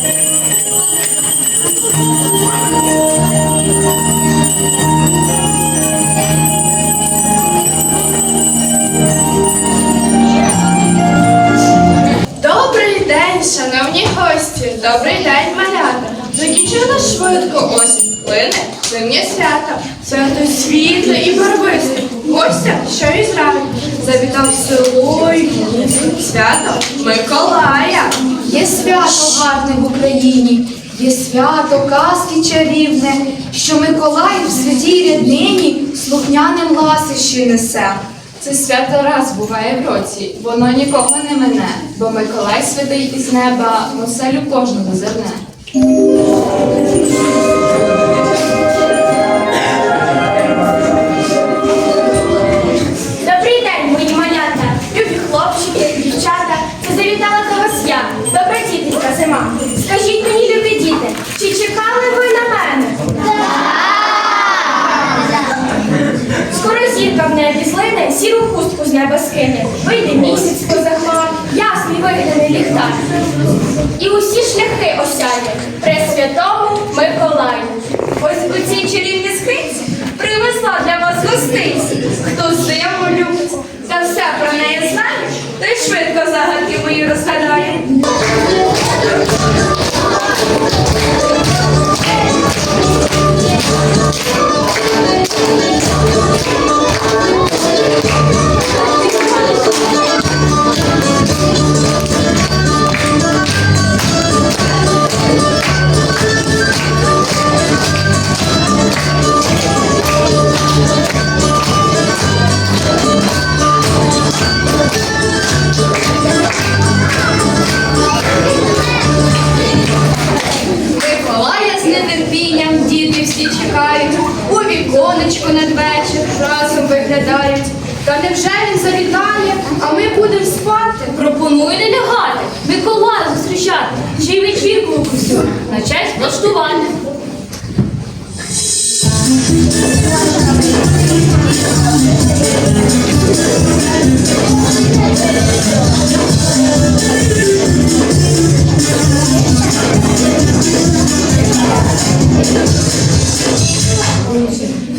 Добрий день, шановні гості! Добрий день, малята! Закінчила швидко осінь. Плине зимнє свято. Свято світле і барвисте. Гостя, що із раю, завітав село і місто. Свято Миколая. Є свято гарне в Україні, є свято казки чарівне, що Миколай в святій ряднині слухняним ласищі несе. Це свято раз буває в році, воно нікого не мене, бо Миколай святий із неба в оселю кожного зерне. Скажіть мені, любі діти, чи чекали ви на мене? Скоро зірка в небі злине, сіру хустку з неба скине. Вийде місяць поза хмар, ясний вигляне ліхтар. І усі шляхи осяє Пресвятому Миколаю. Ось у цій чарівній скринці привезла для вас гостинці. Хто зиму любить та все про неї знає, той швидко загадки мої розгадає. Миколая на честь влаштування.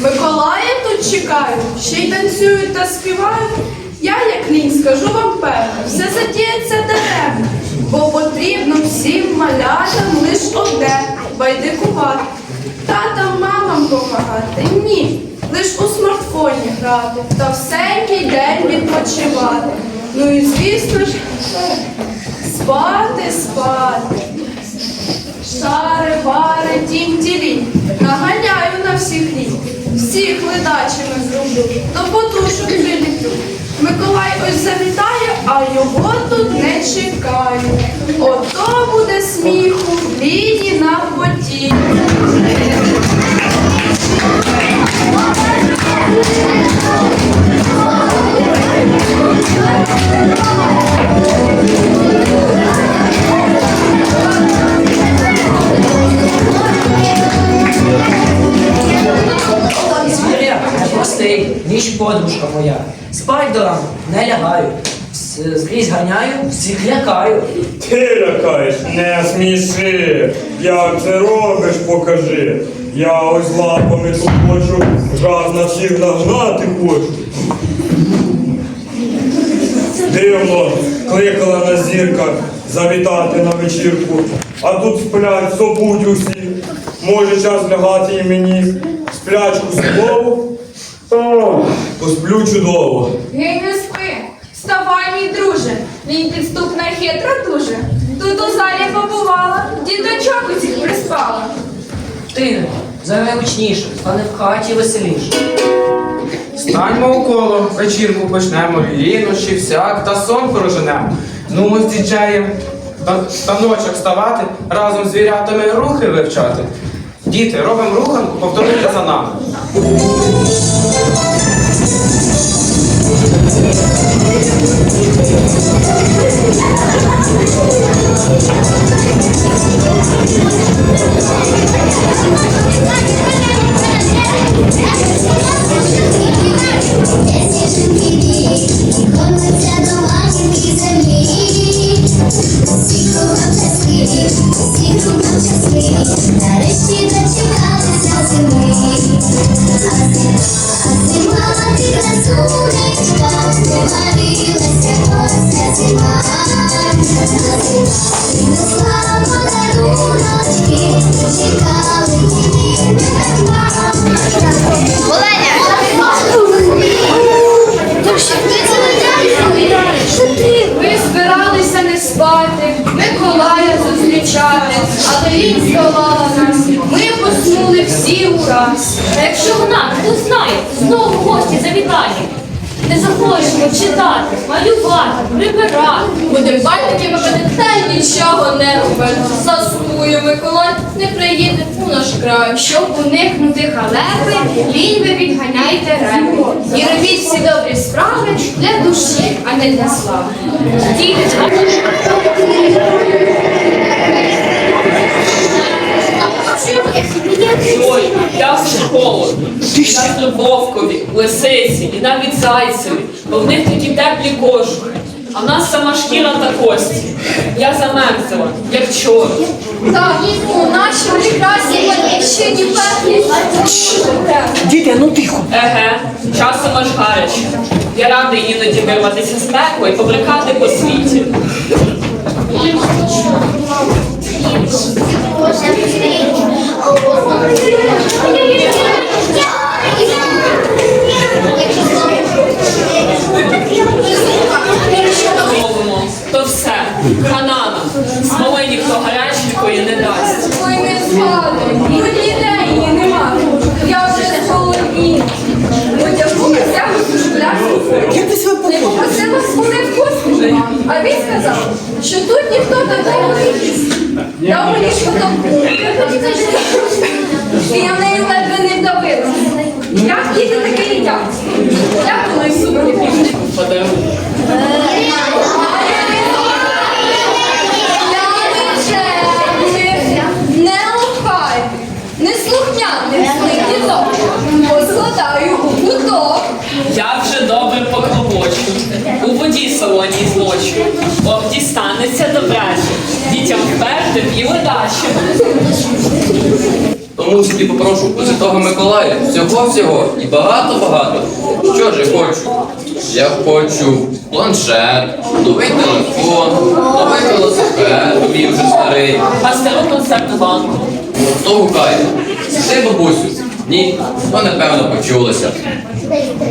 Миколая тут чекають, ще й танцюють та співають. Я, як лінь, скажу вам певно, все затіється даремно, бо потрібно всім малятам лиш одне байдикувати. Татам, мамам помагати. Ні, лиш у смартфоні грати та всенький день відпочивати. Ну і звісно ж, спати, спати. Шари, бари, тінь тілінь, наганяю на всіх лінь, всіх ледачими зроблю, до подушок приліплю. Миколай ось завітає, а його тут не чекає. Ото буде сміху в ліні на поті. Скрізь ганяю, всіх лякаю. Ти лякаєш, не сміши. Як це робиш, покажи. Я ось лапами тут хочу, жаз на всіх нагнати хочу. Дивно, кликала на зірках завітати на вечірку, а тут сплять, собуть усі. Може час лягати і мені сплячку слово? Посплю чудово. Гей, не вставай, мій друже, він підступна хитра дуже. Тут у залі побувала, діточок усіх приспала. Ти займе гучніше, стане в хаті веселіше. Станьмо у коло, вечірку почнемо, лінощі, всяк та сон проженемо. Ну, з діджеєм та, таночок ставати, разом з звірятами рухи вивчати. Діти, робимо руханку, повторюйте за нами. Комнатя домашній поснули всі ураз. Та якщо вона, хто знає, знову гості завітає. Не захочемо читати, малювати, прибирати. Будем бальники випити, та й нічого не робимо. Заскує Миколай, не приїде у наш край. Щоб уникнути халепи, лінь ви відганяйте репу. І робіть всі добрі справи для душі, а не для слави. Же холодно. Як вовкові, лисиці і навіть зайцеві, бо в них такі теплі кожухи. А в нас сама шкіра та кості. Я замерзла, як чорт. Так, у нашій прекрасній батьківщині пеклі. Діти, ну тихо. Еге, часом аж гаряче. Я радий іноді вирватися з пекла і побрикати по світі. То все, ханана, смоли ніхто гаряченької не дасть. Ой, не згадуй, ну ніде її нема. Я вже зголодні. Одягнулася у школяску Як Не попросила смоли в космі, а він сказав, ніхто такого не їсть. Дав мені шкотовку. І я в неї ледве не вдавила. Як діти таке їдять? Як воно й Попрошу у Святого Миколая всього-всього і багато-багато. Що ж я хочу? Я хочу планшет, новий телефон, новий велосипед, мій вже старий. А стару концертну банку. Хто гукає? Ти, бабусю? Ні, то напевно почулося.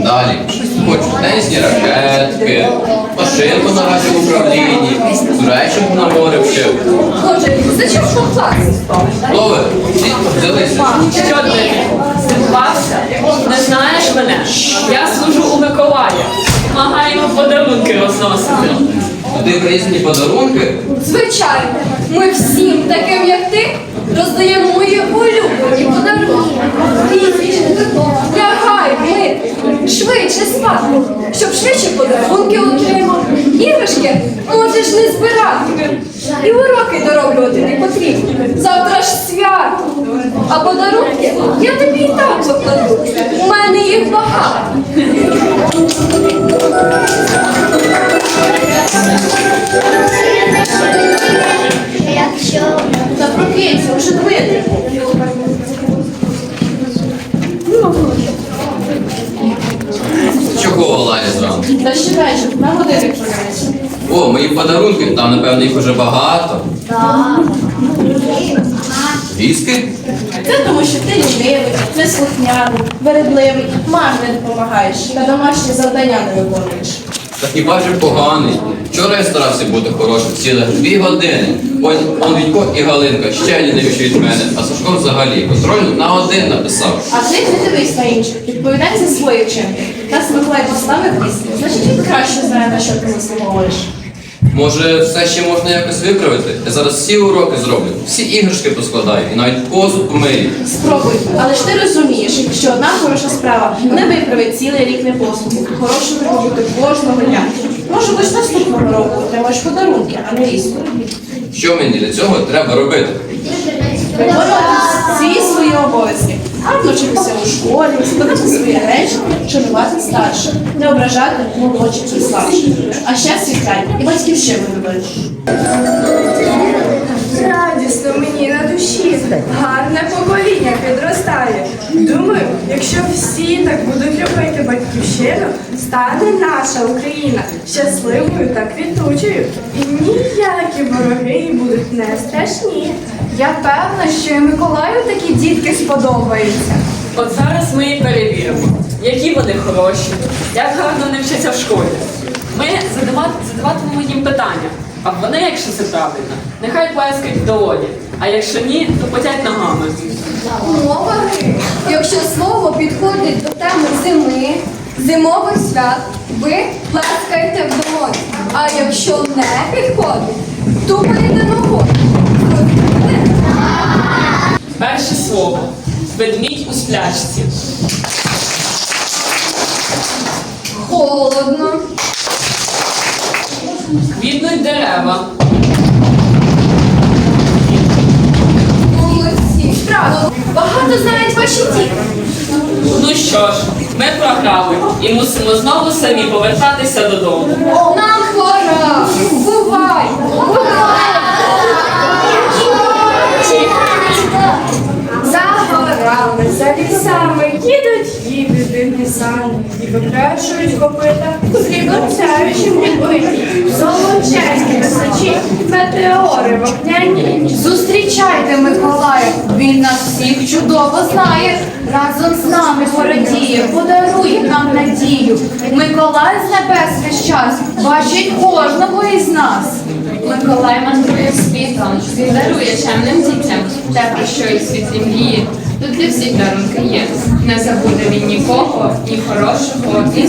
Далі. Хочу тенісні ракетки, машинку на радіоуправлінні, зречок на море вшив. Боже, за що ж клас? Хто? Всі взялися. Що ти? Здивувався? Не знаєш мене? Я служу у Миколая. Помагаємо подарунки розносити. Туди різні подарунки. Звичайно, ми всім, таким як ти, роздаємо мої улюблені Зранку? Та ще вечір, на годинник подивися. О, мої подарунки, там, напевно, їх уже багато. Так. Віски? Це тому, що ти лінивий, неслухняний, вередливий, мамі не допомагаєш та домашні завдання не виконуєш. Та хіба ж поганий? Вчора я старався бути хорошим цілих дві години. Ось он Вітько і Галинка ще лінивіші від мене, а Сашко взагалі контрольну на один написав. А ти не дивись на інших, відповідай за свої вчинки. Нас Миколай поставив віскі, значить він краще знає, на що ти заслуговуєш. Може, все ще можна якось виправити? Я зараз всі уроки зроблю, всі іграшки поскладаю і навіть посуд помию. Спробуй, але ж ти розумієш, що одна хороша справа не виправить цілий рік непослуху. Хороше треба бути кожного дня. Може, хоч наступного року отримаєш подарунки, а не різку. Що мені для цього треба робити? Виконувати всі свої обов'язки. Гарно вчитися у школі, складати свої речі, шанувати старших, не ображати молодших і слабших. А ще світай і батьківщину любити. Душі. Гарне покоління підростає. Думаю, якщо всі так будуть любити батьківщину, стане наша Україна щасливою та квітучою. І ніякі вороги будуть не страшні. Я певна, що і Миколаю такі дітки сподобаються. От зараз ми і перевіримо, які вони хороші, як гарно вони вчаться в школі. Ми задаватимемо їм питання, а вони, якщо це правильно, нехай плескають в долоні, а якщо ні, то потять ногами. Мова гри. Якщо слово підходить до теми зими, зимових свят, ви плескаєте в долоні. А якщо не підходить, тупаєте ногою. Перше слово. Ведмідь у сплячці. Холодно. Квітнуть дерева. Молодці. Правда, багато знають ваші діти. Ну що ж, ми програли і мусимо знову самі повертатися додому. Нам пора. Бувай. За горами, за лісами їдуть їдуть дивні сани і викрашують копита срібноцяючим відбиті. Золочезні височі, метеори вогняні. Зустрічайте Миколая, він нас всіх чудово знає. Разом з нами порадіє, подарує нам надію. Миколай з небес весь час бачить кожного із нас. Миколай мандрує світом, дарує чемним дітям те, про що і світлі мрії. Тут для всіх дарунки є. Не забуде він нікого, ні хорошого, ні.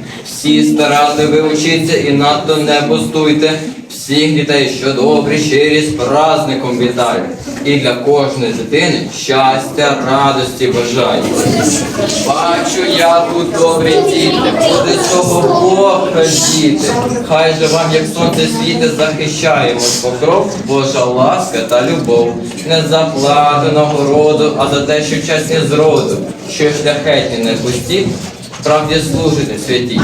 Всі старанно вивчіться і надто не пустуйте. Всіх дітей, що добрі, щирі, з праздником вітаю. І для кожної дитини щастя, радості бажаю. Бачу я тут добрі діти, буде того Бога діти. Хай же вам, як сонце світе, захищаємо покров, Божа ласка та любов. Не за плату нагороду, а за те, що чесні зроду, що шляхетні не пусті, правді служите святі.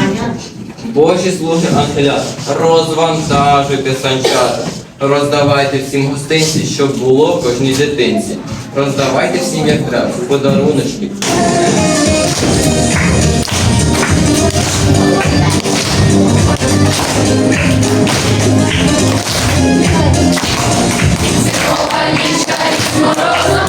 Божі слуги ангелят, розвантажуйте санчата, Роздавайте всім гостинці, щоб було в кожній дитинці. Роздавайте всім як треба, подаруночки.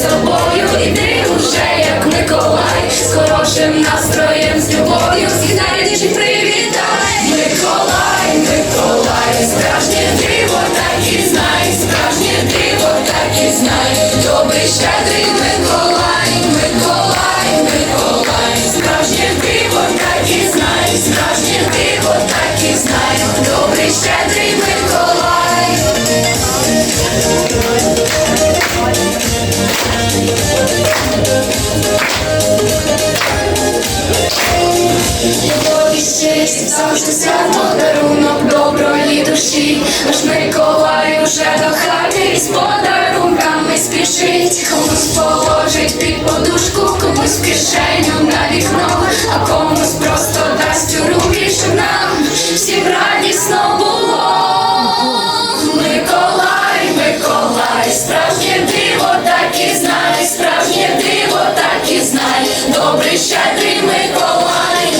собою, іди Щирість, завжди свято, дарунок доброї душі. Наш Миколай уже до хати з подарунками спішить. Комусь положить під подушку, комусь в кишеню на вікно, а комусь просто дасть у руки, щоб нам всім радісно було. Миколай, Миколай, справжнє диво так і знай, справжнє диво так і знай, добрий щедрий Миколай,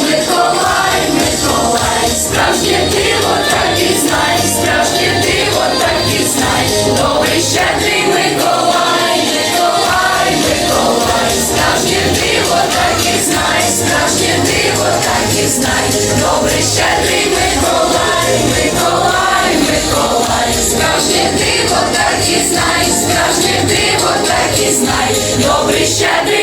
щедрий.